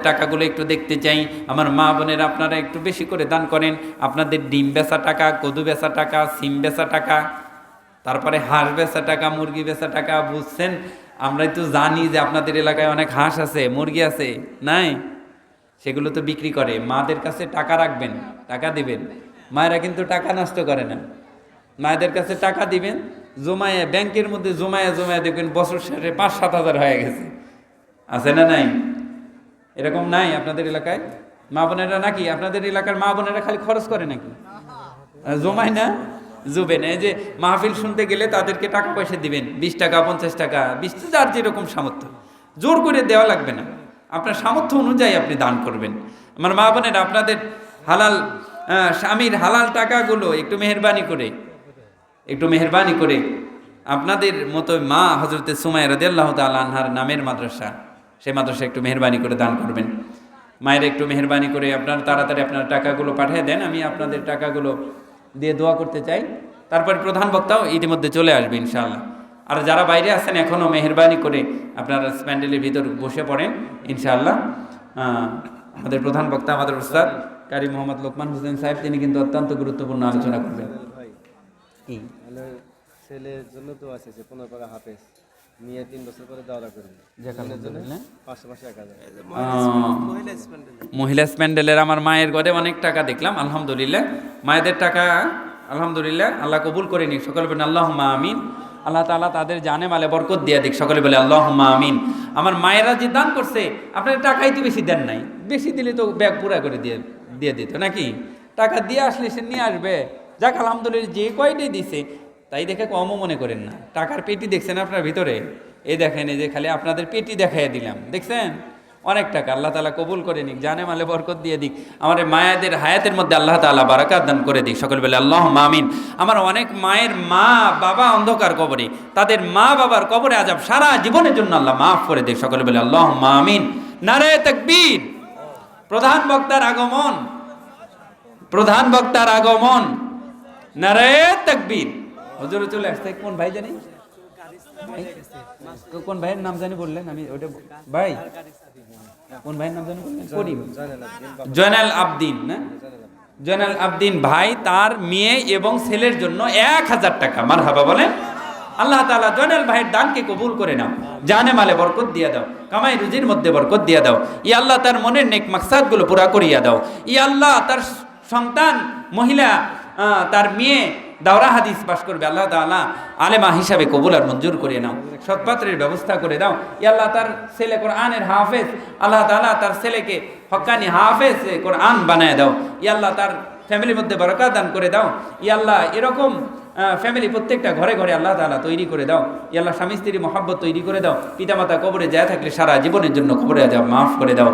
টাকাগুলো একটু দেখতে চাই। আমার মা বোনেরা আপনারা একটু বেশি করে দান করেন। আপনাদের ডিম বেচা টাকা, কদু বেচা টাকা, সিম বেচা টাকা, তারপরে হাঁস বেচা টাকা, মুরগি বেচা টাকা, বুঝছেন? আমরাই তো জানি যে আপনাদের এলাকায় অনেক হাঁস আছে, মুরগি আছে, নাই? সেগুলো তো বিক্রি করে। মাদের কাছে টাকা রাখবেন, টাকা দিবেন। মায়েরা কিন্তু টাকা নষ্ট করে না। মায়েদের কাছে টাকা দিবেন জমায়ে ব্যাংকের মধ্যে জমায়ে জমায়ে দেখবেন বছর শেষে পাঁচ সাত হাজার হয়ে গেছে। আছে না নাই? এরকম নাই আপনাদের এলাকায়? মা বোনেরা নাকি? আপনাদের এলাকার মা বোনেরা খালি খরচ করে নাকি? জমায় না? জুবেন, এই যে মাহফিল শুনতে গেলে তাদেরকে টাকা পয়সা দিবেন, বিশ টাকা, পঞ্চাশ টাকা, বিশ যার যেরকম সামর্থ্য। জোর করে দেওয়া লাগবে না। আপনার সামর্থ্য অনুযায়ী আপনি দান করবেন। আমার মা বোনেরা, আপনাদের হালাল স্বামীর হালাল টাকাগুলো একটু মেহরবানি করে, একটু মেহরবানি করে, আপনাদের মতো মা হজরতে সুমাই রদিয়াল্লাহ তাল আনহার নামের মাদ্রাসা সেই মাদ্রাসা একটু মেহরবানি করে দান করবেন। মায়ের একটু মেহরবানি করে আপনার তাড়াতাড়ি আপনার টাকাগুলো পাঠিয়ে দেন আমি আপনাদের টাকাগুলো দিয়ে দোয়া করতে চাই। তারপর প্রধান বক্তাও ইতিমধ্যে চলে আসবে ইনশাআল্লাহ। আর যারা বাইরে আছেন এখনও মেহরবানি করে আপনারা স্প্যান্ডেলের ভিতর বসে পড়েন ইনশাআল্লাহ। আমাদের প্রধান বক্তা আমাদের উস্তাদ কারি মোহাম্মদ লোকমান হোসেন সাহেব তিনি কিন্তু অত্যন্ত গুরুত্বপূর্ণ আলোচনা করবেন। মানে ছেলের জন্য তো আছে যে টাকা হাফেজ। নিয়ে তিন বছর পরে পাঁচশো পাঁচশো মহিলা স্প্যান্ডেলের আমার মায়ের ঘরে অনেক টাকা দেখলাম আলহামদুলিল্লাহ। মায়েদের টাকা আলহামদুলিল্লাহ আল্লাহ কবুল করে নিক। সকলে বলেন আল্লাহ আমিন। আল্লাহ তাআলা তাদের জানে মালে বরকত দিয়ে দিক। সকলে বলে আল্লাহ আমিন। আমার মায়েরা যে দান করছে আপনার টাকাই তো বেশি দেন নাই। বেশি দিলে তো ব্যাগ পুরা করে দিয়ে দিয়ে দিত নাকি? টাকা দিয়ে আসলে সে নিয়ে আসবে। যাক আলহামদুলিল্লাহ যে কয়টাই দিছে তাই দেখে কমও মনে করেন না। টাকার পেটি দেখছেন আপনার ভিতরে? এ দেখেন, এই যে খালি আপনাদের পেটি দেখাই দিলাম। দেখছেন? অনেক টাকা আল্লাহ তালা কবুল করে নিক, জানে মালে বরকত দিয়ে দিক। আমার মায়েদের হায়াতের মধ্যে আল্লাহ তালা বারাকাত দান করে দিক। সকল বেলা আল্লাহ মামিন আমার অনেক মায়ের মা, বাবা অন্ধকার কবরে। তাদের মা, বাবার কবরে আজাব সারা জীবনের জন্য আল্লাহ মাফ করে দিক। সকল বেলা আল্লাহ মামিন নারে তকবীর। প্রধান বক্তার আগমন। প্রধান বক্তার আগমন। নারে তকবীর। হজুর চলে আসছে। কোন ভাই জানি? কোন ভাইয়ের নাম জানি বললেন? আমি ওটা ভাই? কোন ভাইয়ের নাম জানি বললেন? করিম। জয়নাল আবদিন, না? জয়নাল আবদিন ভাই তার মেয়ে এবং ছেলের জন্য এক হাজার টাকা। মার হাবা বলেন। আল্লাহ তাআলা জয়নাল ভাইয়ের দানকে কবুল করে নাও। জানে মালে বরকত দিয়ে দাও। কামাই রুজির মধ্যে বরকত দিয়ে দাও। ই আল্লাহ তার মনের নেক মাকসাদগুলো পুরা করিয়া দাও। ই আল্লাহ তার সন্তান, মহিলা তার মেয়ে দাওরা হাদিস পাশ করবে, আল্লাহ তাআলা আলেমা হিসাবে কবুল আর মঞ্জুর করে নাও। সৎপাত্রের ব্যবস্থা করে দাও। আল্লাহ তার ছেলে কোরআনের হাফেজ, আল্লাহ তাআলা তার ছেলেকে হক্কানি হাফেজ কোরআন বানায় দাও। আল্লাহ তার ফ্যামিলির মধ্যে বরকত দান করে দাও। আল্লাহ এরকম ফ্যামিলি প্রত্যেকটা ঘরে ঘরে আল্লাহ তাআলা তৈরি করে দাও। ই আল্লাহ স্বামী স্ত্রী মহাব্বত তৈরি করে দাও। পিতামাতা কবরে যায় থাকলে সারা জীবনের জন্য কবরে যা মাফ করে দাও।